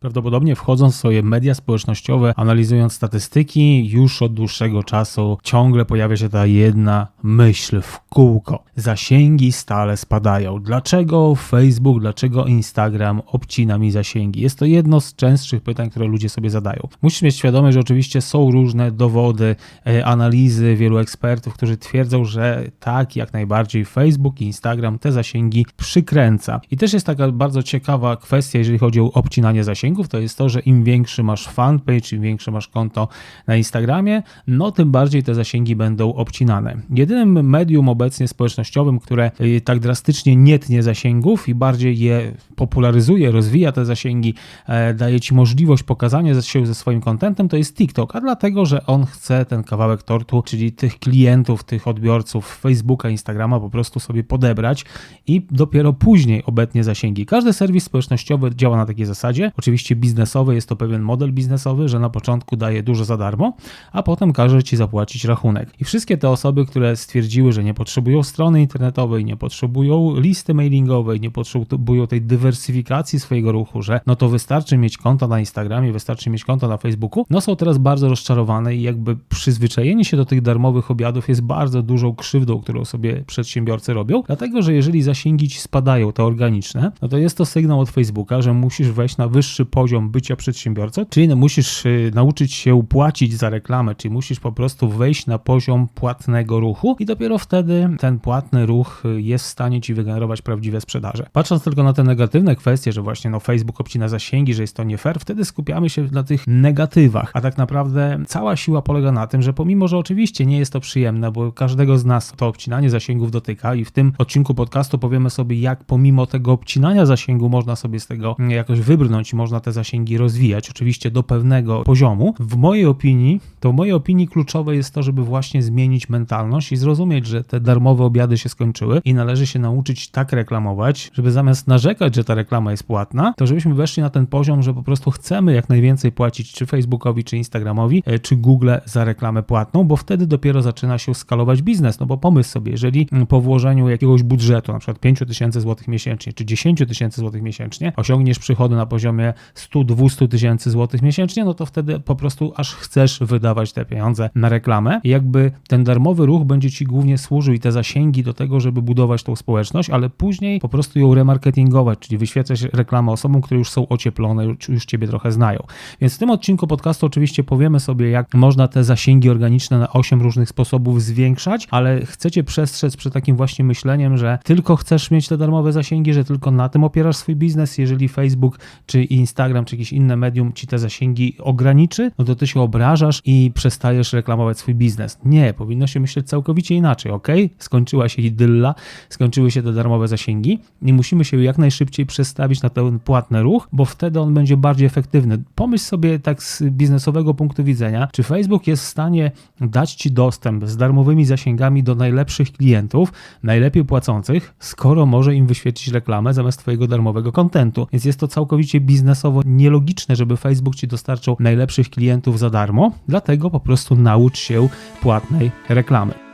Prawdopodobnie wchodząc w swoje media społecznościowe, analizując statystyki, już od dłuższego czasu ciągle pojawia się ta jedna myśl w kółko. Zasięgi stale spadają. Dlaczego Facebook, dlaczego Instagram obcina mi zasięgi? Jest to jedno z częstszych pytań, które ludzie sobie zadają. Musisz mieć świadomość, że oczywiście są różne dowody, e, analizy wielu ekspertów, którzy twierdzą, że tak, jak najbardziej Facebook i Instagram te zasięgi przykręca. I też jest taka bardzo ciekawa kwestia, jeżeli chodzi o obcinanie zasięgów zasięgów, to jest to, że im większy masz fanpage, im większe masz konto na Instagramie, no tym bardziej te zasięgi będą obcinane. Jedynym medium obecnie społecznościowym, które y, tak drastycznie nie tnie zasięgów i bardziej je popularyzuje, rozwija te zasięgi, e, daje ci możliwość pokazania się ze swoim kontentem, to jest TikTok, a dlatego, że on chce ten kawałek tortu, czyli tych klientów, tych odbiorców Facebooka, Instagrama po prostu sobie podebrać i dopiero później obetnie zasięgi. Każdy serwis społecznościowy działa na takiej zasadzie. Oczywiście oczywiście biznesowy, jest to pewien model biznesowy, że na początku daje dużo za darmo, a potem każe ci zapłacić rachunek. I wszystkie te osoby, które stwierdziły, że nie potrzebują strony internetowej, nie potrzebują listy mailingowej, nie potrzebują tej dywersyfikacji swojego ruchu, że no to wystarczy mieć konto na Instagramie, wystarczy mieć konto na Facebooku, no są teraz bardzo rozczarowane i jakby przyzwyczajenie się do tych darmowych obiadów jest bardzo dużą krzywdą, którą sobie przedsiębiorcy robią, dlatego że jeżeli zasięgi ci spadają, te organiczne, no to jest to sygnał od Facebooka, że musisz wejść na wyższy poziom bycia przedsiębiorcą, czyli no musisz y, nauczyć się płacić za reklamę, czyli musisz po prostu wejść na poziom płatnego ruchu i dopiero wtedy ten płatny ruch y, jest w stanie ci wygenerować prawdziwe sprzedaże. Patrząc tylko na te negatywne kwestie, że właśnie no Facebook obcina zasięgi, że jest to nie fair, wtedy skupiamy się na tych negatywach, a tak naprawdę cała siła polega na tym, że pomimo, że oczywiście nie jest to przyjemne, bo każdego z nas to obcinanie zasięgów dotyka i w tym odcinku podcastu powiemy sobie, jak pomimo tego obcinania zasięgu można sobie z tego jakoś wybrnąć można można te zasięgi rozwijać, oczywiście do pewnego poziomu. W mojej opinii, to w mojej opinii kluczowe jest to, żeby właśnie zmienić mentalność i zrozumieć, że te darmowe obiady się skończyły i należy się nauczyć tak reklamować, żeby zamiast narzekać, że ta reklama jest płatna, to żebyśmy weszli na ten poziom, że po prostu chcemy jak najwięcej płacić czy Facebookowi, czy Instagramowi, e, czy Google za reklamę płatną, bo wtedy dopiero zaczyna się skalować biznes. No bo pomysł sobie, jeżeli po włożeniu jakiegoś budżetu, na przykład 5 tysięcy złotych miesięcznie, czy 10 tysięcy złotych miesięcznie, osiągniesz przychody na poziomie 100-200 tysięcy złotych miesięcznie, no to wtedy po prostu aż chcesz wydawać te pieniądze na reklamę. I jakby ten darmowy ruch będzie ci głównie służył i te zasięgi do tego, żeby budować tą społeczność, ale później po prostu ją remarketingować, czyli wyświetlać reklamę osobom, które już są ocieplone, już ciebie trochę znają. Więc w tym odcinku podcastu oczywiście powiemy sobie, jak można te zasięgi organiczne na 8 różnych sposobów zwiększać, ale chcecie przestrzec przed takim właśnie myśleniem, że tylko chcesz mieć te darmowe zasięgi, że tylko na tym opierasz swój biznes, jeżeli Facebook czy Instagram Instagram czy jakieś inne medium ci te zasięgi ograniczy, no to ty się obrażasz i przestajesz reklamować swój biznes. Nie, powinno się myśleć całkowicie inaczej, ok? Skończyła się idylla, skończyły się te darmowe zasięgi i musimy się jak najszybciej przestawić na ten płatny ruch, bo wtedy on będzie bardziej efektywny. Pomyśl sobie tak z biznesowego punktu widzenia, czy Facebook jest w stanie dać ci dostęp z darmowymi zasięgami do najlepszych klientów, najlepiej płacących, skoro może im wyświetlić reklamę zamiast twojego darmowego kontentu. Więc jest to całkowicie biznesowo nielogiczne, żeby Facebook ci dostarczał najlepszych klientów za darmo, dlatego po prostu naucz się płatnej reklamy.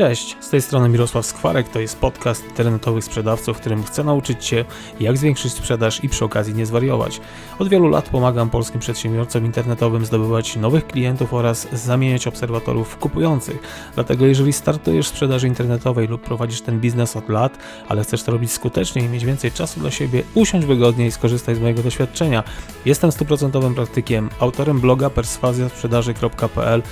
Cześć, z tej strony Mirosław Skwarek, to jest podcast internetowych sprzedawców, w którym chcę nauczyć się, jak zwiększyć sprzedaż i przy okazji nie zwariować. Od wielu lat pomagam polskim przedsiębiorcom internetowym zdobywać nowych klientów oraz zamieniać obserwatorów kupujących. Dlatego jeżeli startujesz w sprzedaży internetowej lub prowadzisz ten biznes od lat, ale chcesz to robić skutecznie i mieć więcej czasu dla siebie, usiądź wygodnie i skorzystaj z mojego doświadczenia. Jestem stuprocentowym praktykiem, autorem bloga perswazjasprzedaży.pl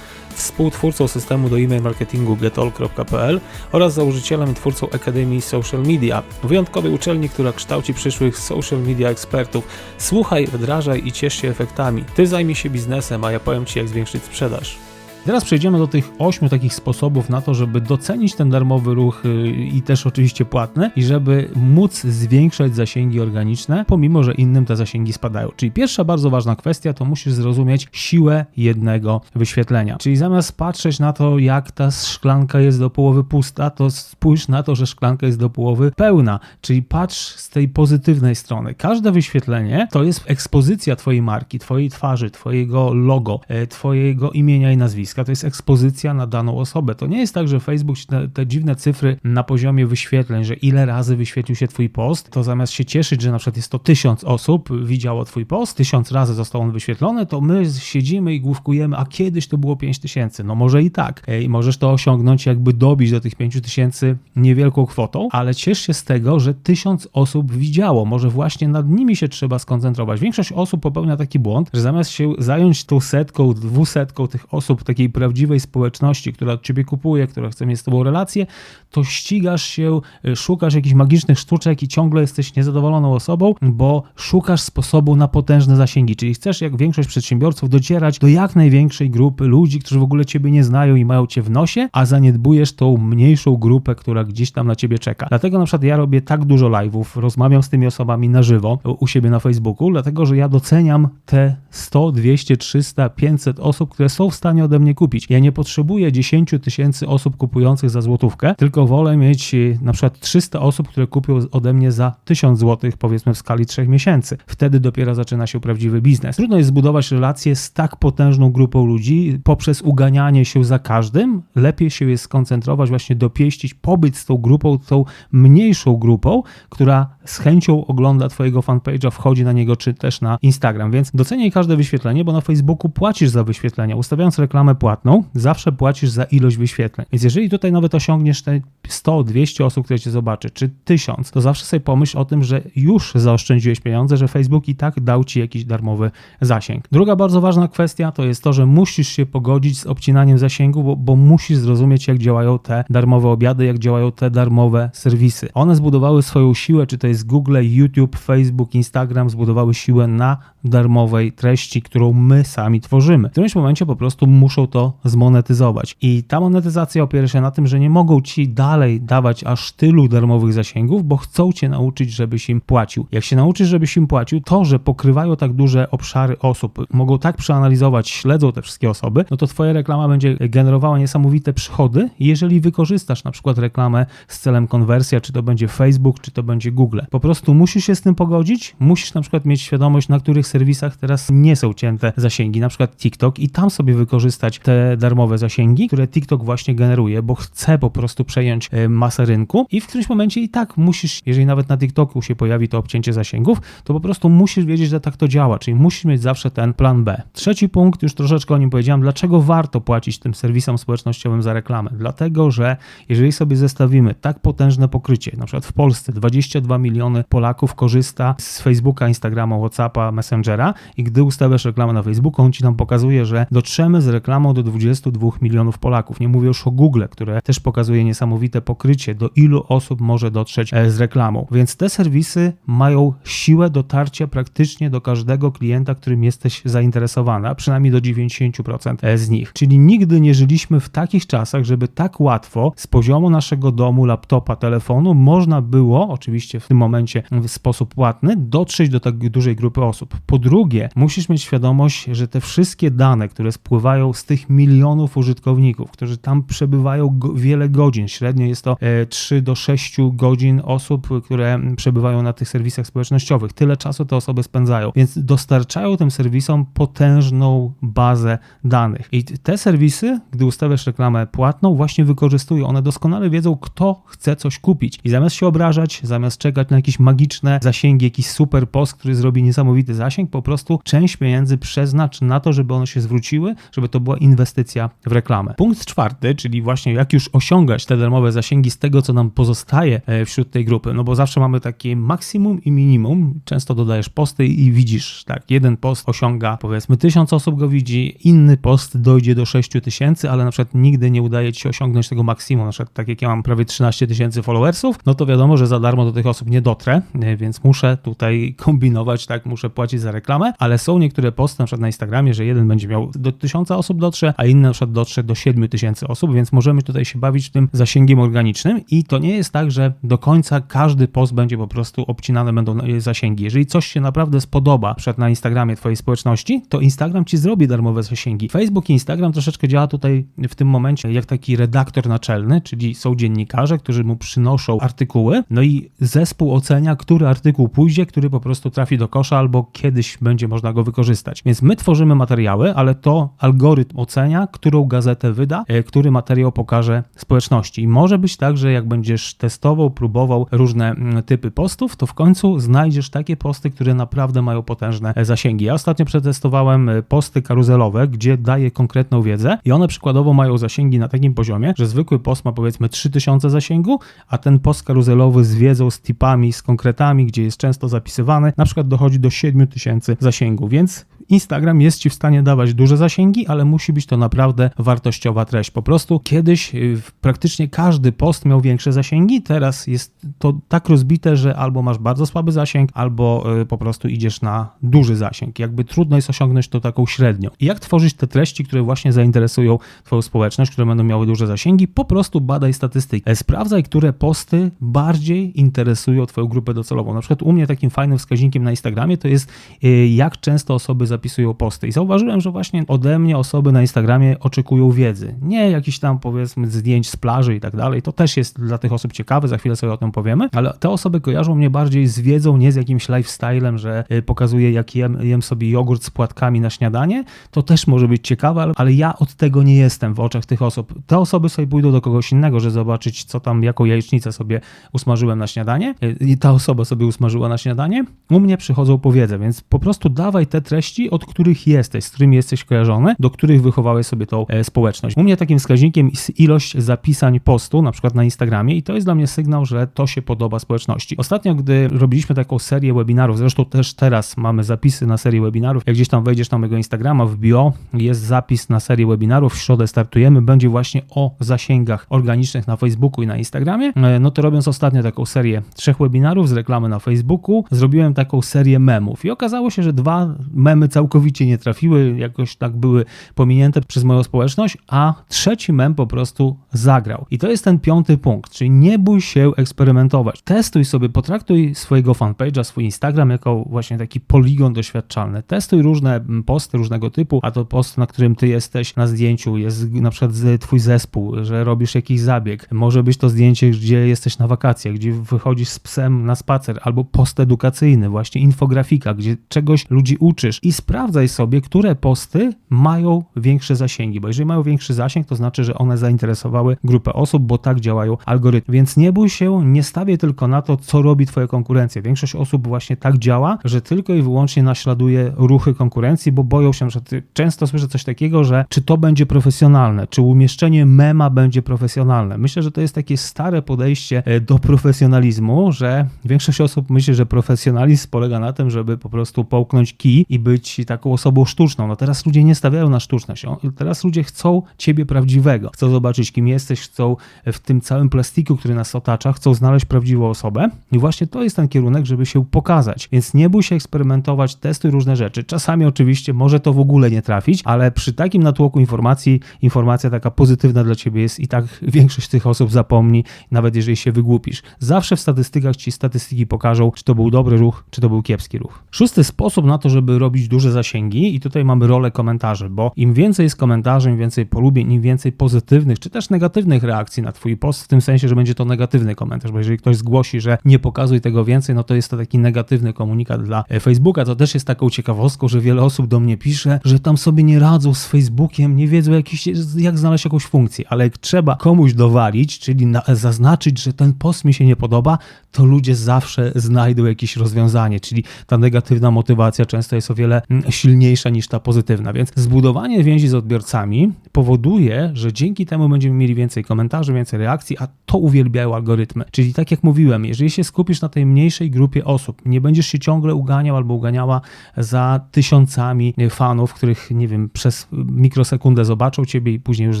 współtwórcą systemu do e-mail marketingu getall.pl oraz założycielem i twórcą Akademii Social Media, wyjątkowej uczelni, która kształci przyszłych social media ekspertów. Słuchaj, wdrażaj i ciesz się efektami. Ty zajmij się biznesem, a ja powiem Ci jak zwiększyć sprzedaż. Teraz przejdziemy do tych ośmiu takich sposobów na to, żeby docenić ten darmowy ruch y, i też oczywiście płatny i żeby móc zwiększać zasięgi organiczne, pomimo że innym te zasięgi spadają. Czyli pierwsza bardzo ważna kwestia to musisz zrozumieć siłę jednego wyświetlenia. Czyli zamiast patrzeć na to, jak ta szklanka jest do połowy pusta, to spójrz na to, że szklanka jest do połowy pełna. Czyli patrz z tej pozytywnej strony. Każde wyświetlenie to jest ekspozycja Twojej marki, Twojej twarzy, Twojego logo, e, Twojego imienia i nazwiska to jest ekspozycja na daną osobę. To nie jest tak, że Facebook te, te dziwne cyfry na poziomie wyświetleń, że ile razy wyświetlił się twój post, to zamiast się cieszyć, że na przykład jest to tysiąc osób widziało twój post, tysiąc razy został on wyświetlony, to my siedzimy i główkujemy, a kiedyś to było pięć tysięcy. No może i tak. I możesz to osiągnąć, jakby dobić do tych pięciu tysięcy niewielką kwotą, ale ciesz się z tego, że tysiąc osób widziało. Może właśnie nad nimi się trzeba skoncentrować. Większość osób popełnia taki błąd, że zamiast się zająć tą setką, dwusetką tych osób, takiej prawdziwej społeczności, która od ciebie kupuje, która chce mieć z tobą relację, to ścigasz się, y, szukasz jakichś magicznych sztuczek i ciągle jesteś niezadowoloną osobą, bo szukasz sposobu na potężne zasięgi, czyli chcesz, jak większość przedsiębiorców, docierać do jak największej grupy ludzi, którzy w ogóle ciebie nie znają i mają cię w nosie, a zaniedbujesz tą mniejszą grupę, która gdzieś tam na ciebie czeka. Dlatego na przykład ja robię tak dużo live'ów, rozmawiam z tymi osobami na żywo u siebie na Facebooku, dlatego że ja doceniam te 100, 200, 300, 500 osób, które są w stanie ode mnie kupić. Ja nie potrzebuję 10 tysięcy osób kupujących za złotówkę, tylko wolę mieć y, na przykład 300 osób, które kupią ode mnie za 1000 złotych, powiedzmy w skali 3 miesięcy. Wtedy dopiero zaczyna się prawdziwy biznes. Trudno jest zbudować relacje z tak potężną grupą ludzi poprzez uganianie się za każdym. Lepiej się jest skoncentrować, właśnie dopieścić, pobyć z tą grupą, tą mniejszą grupą, która z chęcią ogląda Twojego fanpage'a, wchodzi na niego, czy też na Instagram. Więc doceniaj każde wyświetlenie, bo na Facebooku płacisz za wyświetlenia. Ustawiając reklamę płatną, zawsze płacisz za ilość wyświetleń. Więc jeżeli tutaj nawet osiągniesz te 100, 200 osób, które Cię zobaczy, czy 1000, to zawsze sobie pomyśl o tym, że już zaoszczędziłeś pieniądze, że Facebook i tak dał Ci jakiś darmowy zasięg. Druga bardzo ważna kwestia to jest to, że musisz się pogodzić z obcinaniem zasięgu, bo, bo musisz zrozumieć, jak działają te darmowe obiady, jak działają te darmowe serwisy. One zbudowały swoją siłę, czy to jest Google, YouTube, Facebook, Instagram, zbudowały siłę na darmowej treści, którą my sami tworzymy. W którymś momencie po prostu muszą to zmonetyzować. I ta monetyzacja opiera się na tym, że nie mogą ci dalej dawać aż tylu darmowych zasięgów, bo chcą cię nauczyć, żebyś im płacił. Jak się nauczysz, żebyś im płacił, to, że pokrywają tak duże obszary osób, mogą tak przeanalizować, śledzą te wszystkie osoby, no to twoja reklama będzie generowała niesamowite przychody, jeżeli wykorzystasz na przykład reklamę z celem konwersja, czy to będzie Facebook, czy to będzie Google. Po prostu musisz się z tym pogodzić, musisz na przykład mieć świadomość, na których serwisach teraz nie są cięte zasięgi, na przykład TikTok i tam sobie wykorzystać te darmowe zasięgi, które TikTok właśnie generuje, bo chce po prostu przejąć e, masę rynku i w którymś momencie i tak musisz, jeżeli nawet na TikToku się pojawi to obcięcie zasięgów, to po prostu musisz wiedzieć, że tak to działa, czyli musisz mieć zawsze ten plan B. Trzeci punkt, już troszeczkę o nim powiedziałem, dlaczego warto płacić tym serwisom społecznościowym za reklamę? Dlatego, że jeżeli sobie zestawimy tak potężne pokrycie, na przykład w Polsce 22 miliony Polaków korzysta z Facebooka, Instagrama, Whatsappa, Messengera i gdy ustawiasz reklamę na Facebooku, on ci tam pokazuje, że dotrzemy z reklamą do 22 milionów Polaków. Nie mówię już o Google, które też pokazuje niesamowite pokrycie, do ilu osób może dotrzeć e, z reklamą. Więc te serwisy mają siłę dotarcia praktycznie do każdego klienta, którym jesteś zainteresowany, a przynajmniej do 90% e, z nich. Czyli nigdy nie żyliśmy w takich czasach, żeby tak łatwo z poziomu naszego domu, laptopa, telefonu można było, oczywiście w tym momencie w sposób płatny, dotrzeć do tak dużej grupy osób. Po drugie, musisz mieć świadomość, że te wszystkie dane, które spływają z tych milionów użytkowników, którzy tam przebywają go wiele godzin, średnio jest to 3 e, do 6 godzin osób, które przebywają na tych serwisach społecznościowych. Tyle czasu te osoby spędzają, więc dostarczają tym serwisom potężną bazę danych. I te serwisy, gdy ustawiasz reklamę płatną, właśnie wykorzystują. One doskonale wiedzą, kto chce coś kupić. I zamiast się obrażać, zamiast czekać na jakieś magiczne zasięgi, jakiś super post, który zrobi niesamowity zasięg, po prostu część pieniędzy przeznacz na to, żeby one się zwróciły, żeby to była inwestycja w reklamę. Punkt czwarty, czyli właśnie jak już osiągać te darmowe zasięgi z tego, co nam pozostaje e, wśród tej grupy, no bo zawsze mamy takie maksimum i minimum. Często dodajesz posty i widzisz, tak, jeden post osiąga powiedzmy tysiąc osób go widzi, inny post dojdzie do 6 tysięcy, ale na przykład nigdy nie udaje ci się osiągnąć tego maksimum. Na przykład tak jak ja mam prawie 13 tysięcy followersów, no to wiadomo, że za darmo do tych osób nie dotrę, e, więc muszę tutaj kombinować, tak, muszę płacić za reklamę, ale są niektóre posty, na przykład na Instagramie, że jeden będzie miał do 1000 osób dotrze, a inny na przykład dotrze do 7000 osób, więc możemy tutaj się bawić tym zasięgiem organicznym i to nie jest tak, że do końca każdy post będzie po prostu obcinane będą zasięgi. Jeżeli coś się naprawdę spodoba, przed na Instagramie twojej społeczności, to Instagram ci zrobi darmowe zasięgi. Facebook i Instagram troszeczkę działa tutaj w tym momencie jak taki redaktor naczelny, czyli są dziennikarze, którzy mu przynoszą artykuły, no i zespół ocenia, który artykuł pójdzie, który po prostu trafi do kosza albo kiedy kiedyś będzie można go wykorzystać. Więc my tworzymy materiały, ale to algorytm ocenia, którą gazetę wyda, e, który materiał pokaże społeczności. I może być tak, że jak będziesz testował, próbował różne mm, typy postów, to w końcu znajdziesz takie posty, które naprawdę mają potężne e, zasięgi. Ja ostatnio przetestowałem e, posty karuzelowe, gdzie daję konkretną wiedzę i one przykładowo mają zasięgi na takim poziomie, że zwykły post ma powiedzmy 3000 zasięgu, a ten post karuzelowy z wiedzą, z tipami, z konkretami, gdzie jest często zapisywany, na przykład dochodzi do 7000 zasięgu, więc Instagram jest ci w stanie dawać duże zasięgi, ale musi być to naprawdę wartościowa treść. Po prostu kiedyś y, praktycznie każdy post miał większe zasięgi, teraz jest to tak rozbite, że albo masz bardzo słaby zasięg, albo y, po prostu idziesz na duży zasięg. Jakby trudno jest osiągnąć to taką średnią. I jak tworzyć te treści, które właśnie zainteresują Twoją społeczność, które będą miały duże zasięgi? Po prostu badaj statystyki. E, sprawdzaj, które posty bardziej interesują Twoją grupę docelową. Na przykład u mnie takim fajnym wskaźnikiem na Instagramie to jest y, jak często osoby zapisują zapisują posty. I zauważyłem, że właśnie ode mnie osoby na Instagramie oczekują wiedzy. Nie jakichś tam powiedzmy zdjęć z plaży i tak dalej. To też jest dla tych osób ciekawe, za chwilę sobie o tym powiemy, ale te osoby kojarzą mnie bardziej z wiedzą, nie z jakimś lifestylem, że y, pokazuję jak jem, jem sobie jogurt z płatkami na śniadanie. To też może być ciekawe, ale ja od tego nie jestem w oczach tych osób. Te osoby sobie pójdą do kogoś innego, żeby zobaczyć, co tam, jaką jajecznicę sobie usmażyłem na śniadanie y, i ta osoba sobie usmażyła na śniadanie. U mnie przychodzą po wiedzę, więc po prostu dawaj te treści, od których jesteś, z którymi jesteś kojarzony, do których wychowałeś sobie tą e, społeczność. U mnie takim wskaźnikiem jest ilość zapisań postu, na przykład na Instagramie i to jest dla mnie sygnał, że to się podoba społeczności. Ostatnio, gdy robiliśmy taką serię webinarów, zresztą też teraz mamy zapisy na serię webinarów, jak gdzieś tam wejdziesz na mojego Instagrama w bio, jest zapis na serię webinarów, w środę startujemy, będzie właśnie o zasięgach organicznych na Facebooku i na Instagramie, e, no to robiąc ostatnio taką serię trzech webinarów z reklamy na Facebooku, zrobiłem taką serię memów i okazało się, że dwa memy całkowicie nie trafiły, jakoś tak były pominięte przez moją społeczność, a trzeci mem po prostu zagrał. I to jest ten piąty punkt, czyli nie bój się eksperymentować. Testuj sobie, potraktuj swojego fanpage'a, swój Instagram jako właśnie taki poligon doświadczalny. Testuj różne posty różnego typu, a to post, na którym ty jesteś na zdjęciu, jest na przykład twój zespół, że robisz jakiś zabieg. Może być to zdjęcie, gdzie jesteś na wakacjach, gdzie wychodzisz z psem na spacer, albo post edukacyjny, właśnie infografika, gdzie czegoś ludzi uczysz i sprawdzaj sobie, które posty mają większe zasięgi, bo jeżeli mają większy zasięg, to znaczy, że one zainteresowały grupę osób, bo tak działają algorytmy. Więc nie bój się, nie stawiaj tylko na to, co robi twoja konkurencja. Większość osób właśnie tak działa, że tylko i wyłącznie naśladuje ruchy konkurencji, bo boją się, że często słyszę coś takiego, że czy to będzie profesjonalne, czy umieszczenie mema będzie profesjonalne. Myślę, że to jest takie stare podejście e, do profesjonalizmu, że większość osób myśli, że profesjonalizm polega na tym, żeby po prostu połknąć kij i być tak taką osobą sztuczną. No teraz ludzie nie stawiają na sztuczność. Teraz ludzie chcą ciebie prawdziwego. Chcą zobaczyć, kim jesteś, chcą w tym całym plastiku, który nas otacza, chcą znaleźć prawdziwą osobę. I właśnie to jest ten kierunek, żeby się pokazać. Więc nie bój się eksperymentować, testuj różne rzeczy. Czasami oczywiście może to w ogóle nie trafić, ale przy takim natłoku informacji, informacja taka pozytywna dla ciebie jest i tak większość tych osób zapomni, nawet jeżeli się wygłupisz. Zawsze w statystykach ci statystyki pokażą, czy to był dobry ruch, czy to był kiepski ruch. Szósty sposób na to, żeby robić duże zasięgi i tutaj mamy rolę komentarzy, bo im więcej jest komentarzy, im więcej polubień, im więcej pozytywnych czy też negatywnych reakcji na twój post, w tym sensie, że będzie to negatywny komentarz, bo jeżeli ktoś zgłosi, że nie pokazuj tego więcej, no to jest to taki negatywny komunikat dla e, Facebooka. To też jest taką ciekawostką, że wiele osób do mnie pisze, że tam sobie nie radzą z Facebookiem, nie wiedzą jakiś, jak znaleźć jakąś funkcję, ale jak trzeba komuś dowalić, czyli na, zaznaczyć, że ten post mi się nie podoba, to ludzie zawsze znajdą jakieś rozwiązanie, czyli ta negatywna motywacja często jest o wiele silniejsza niż ta pozytywna. Więc zbudowanie więzi z odbiorcami powoduje, że dzięki temu będziemy mieli więcej komentarzy, więcej reakcji, a to uwielbiają algorytmy. Czyli tak jak mówiłem, jeżeli się skupisz na tej mniejszej grupie osób, nie będziesz się ciągle uganiał albo uganiała za tysiącami fanów, których, nie wiem, przez mikrosekundę zobaczą ciebie i później już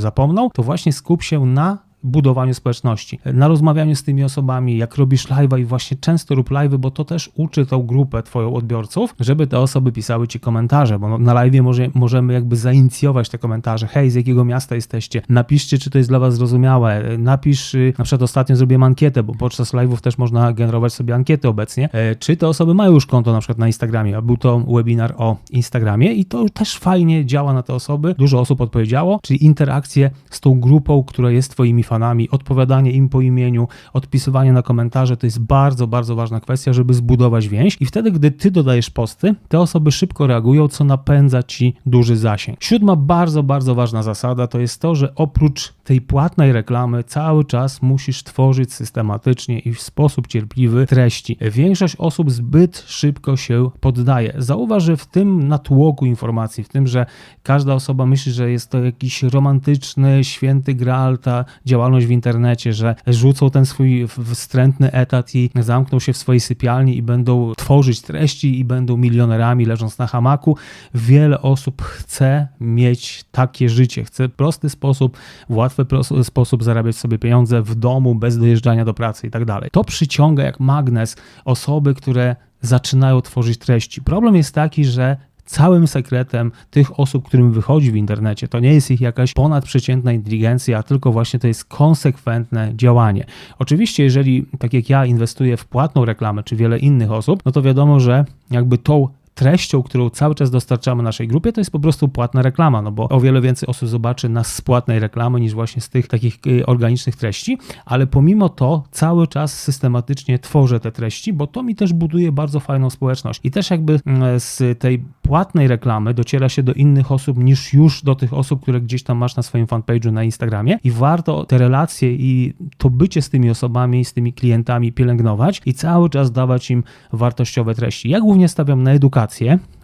zapomną, to właśnie skup się na budowaniu społeczności, na rozmawianiu z tymi osobami, jak robisz live'a i właśnie często rób live'y, bo to też uczy tą grupę twoją odbiorców, żeby te osoby pisały ci komentarze, bo na live'ie może, możemy jakby zainicjować te komentarze, hej, z jakiego miasta jesteście, napiszcie, czy to jest dla was zrozumiałe, napisz, y, na przykład ostatnio zrobiłem ankietę, bo podczas live'ów też można generować sobie ankiety obecnie, e, czy te osoby mają już konto na przykład na Instagramie, a był to webinar o Instagramie i to też fajnie działa na te osoby, dużo osób odpowiedziało, czyli interakcje z tą grupą, która jest twoimi fanami, odpowiadanie im po imieniu, odpisywanie na komentarze to jest bardzo, bardzo ważna kwestia, żeby zbudować więź i wtedy, gdy ty dodajesz posty, te osoby szybko reagują, co napędza ci duży zasięg. Siódma bardzo, bardzo ważna zasada to jest to, że oprócz tej płatnej reklamy cały czas musisz tworzyć systematycznie i w sposób cierpliwy treści. Większość osób zbyt szybko się poddaje. Zauważ, że w tym natłoku informacji, w tym, że każda osoba myśli, że jest to jakiś romantyczny, święty graal, ta działalność w internecie, że rzucą ten swój wstrętny etat i zamkną się w swojej sypialni i będą tworzyć treści i będą milionerami leżąc na hamaku. Wiele osób chce mieć takie życie, chce prosty sposób, w łatwy sposób zarabiać sobie pieniądze w domu, bez dojeżdżania do pracy i tak dalej. To przyciąga jak magnes osoby, które zaczynają tworzyć treści. Problem jest taki, że całym sekretem tych osób, którym wychodzi w internecie, to nie jest ich jakaś ponadprzeciętna inteligencja, tylko właśnie to jest konsekwentne działanie. Oczywiście, jeżeli tak jak ja inwestuję w płatną reklamę, czy wiele innych osób, no to wiadomo, że jakby tą treścią, którą cały czas dostarczamy naszej grupie, to jest po prostu płatna reklama, no bo o wiele więcej osób zobaczy nas z płatnej reklamy niż właśnie z tych takich y, organicznych treści, ale pomimo to cały czas systematycznie tworzę te treści, bo to mi też buduje bardzo fajną społeczność i też jakby mm, z tej płatnej reklamy dociera się do innych osób niż już do tych osób, które gdzieś tam masz na swoim fanpage'u na Instagramie i warto te relacje i to bycie z tymi osobami, z tymi klientami pielęgnować i cały czas dawać im wartościowe treści. Ja głównie stawiam na edukację,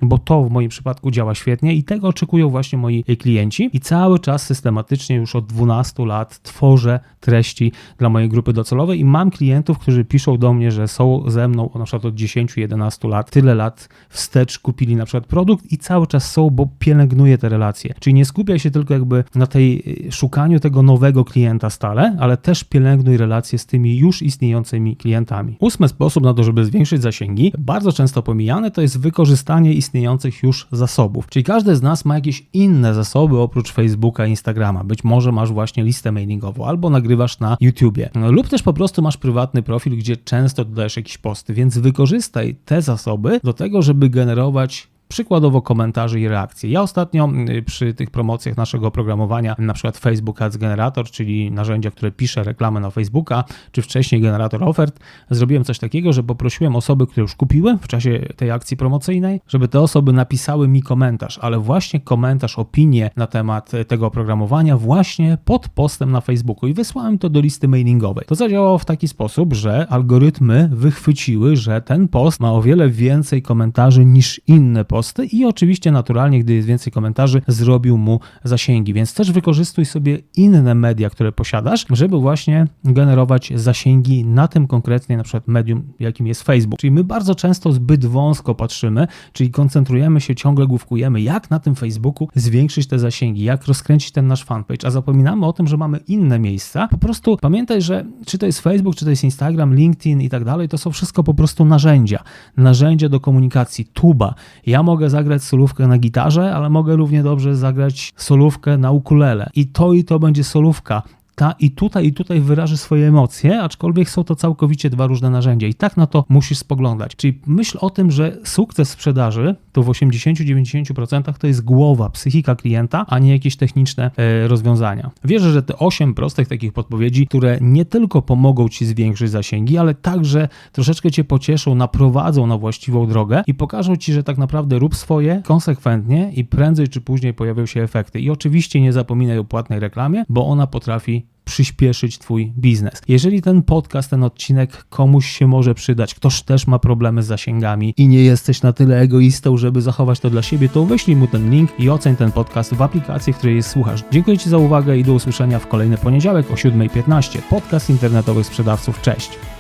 bo to w moim przypadku działa świetnie i tego oczekują właśnie moi klienci i cały czas systematycznie już od 12 lat tworzę treści dla mojej grupy docelowej i mam klientów, którzy piszą do mnie, że są ze mną na przykład od 10-11 lat, tyle lat wstecz kupili na przykład produkt i cały czas są, bo pielęgnuję te relacje. Czyli nie skupiaj się tylko jakby na tej y, szukaniu tego nowego klienta stale, ale też pielęgnuj relacje z tymi już istniejącymi klientami. Ósmy sposób na to, żeby zwiększyć zasięgi, bardzo często pomijany, to jest wykorzystanie istniejących już zasobów. Czyli każdy z nas ma jakieś inne zasoby oprócz Facebooka Instagrama. Być może masz właśnie listę mailingową albo nagrywasz na YouTubie no, lub też po prostu masz prywatny profil, gdzie często dodajesz jakieś posty, więc wykorzystaj te zasoby do tego, żeby generować przykładowo komentarzy i reakcje. Ja ostatnio y, przy tych promocjach naszego oprogramowania, na przykład Facebook Ads Generator, czyli narzędzia, które pisze reklamy na Facebooka, czy wcześniej generator ofert, zrobiłem coś takiego, że poprosiłem osoby, które już kupiły w czasie tej akcji promocyjnej, żeby te osoby napisały mi komentarz, ale właśnie komentarz, opinię na temat tego oprogramowania właśnie pod postem na Facebooku i wysłałem to do listy mailingowej. To zadziałało w taki sposób, że algorytmy wychwyciły, że ten post ma o wiele więcej komentarzy niż inne posty, posty i oczywiście naturalnie, gdy jest więcej komentarzy, zrobił mu zasięgi, więc też wykorzystuj sobie inne media, które posiadasz, żeby właśnie generować zasięgi na tym konkretnie na przykład medium, jakim jest Facebook. Czyli my bardzo często zbyt wąsko patrzymy, czyli koncentrujemy się, ciągle główkujemy, jak na tym Facebooku zwiększyć te zasięgi, jak rozkręcić ten nasz fanpage, a zapominamy o tym, że mamy inne miejsca. Po prostu pamiętaj, że czy to jest Facebook, czy to jest Instagram, LinkedIn i tak dalej, to są wszystko po prostu narzędzia. Narzędzia do komunikacji, tuba. Ja mogę zagrać solówkę na gitarze, ale mogę równie dobrze zagrać solówkę na ukulele. I to i to będzie solówka ta i tutaj, i tutaj wyraży swoje emocje, aczkolwiek są to całkowicie dwa różne narzędzia i tak na to musisz spoglądać. Czyli myśl o tym, że sukces sprzedaży to w 80-90% to jest głowa, psychika klienta, a nie jakieś techniczne e, rozwiązania. Wierzę, że te 8 prostych takich podpowiedzi, które nie tylko pomogą Ci zwiększyć zasięgi, ale także troszeczkę Cię pocieszą, naprowadzą na właściwą drogę i pokażą Ci, że tak naprawdę rób swoje konsekwentnie i prędzej czy później pojawią się efekty. I oczywiście nie zapominaj o płatnej reklamie, bo ona potrafi przyspieszyć Twój biznes. Jeżeli ten podcast, ten odcinek komuś się może przydać, ktoś też ma problemy z zasięgami i nie jesteś na tyle egoistą, żeby zachować to dla siebie, to wyślij mu ten link i oceń ten podcast w aplikacji, w której słuchasz. Dziękuję Ci za uwagę i do usłyszenia w kolejny poniedziałek o 7.15. Podcast internetowych sprzedawców. Cześć!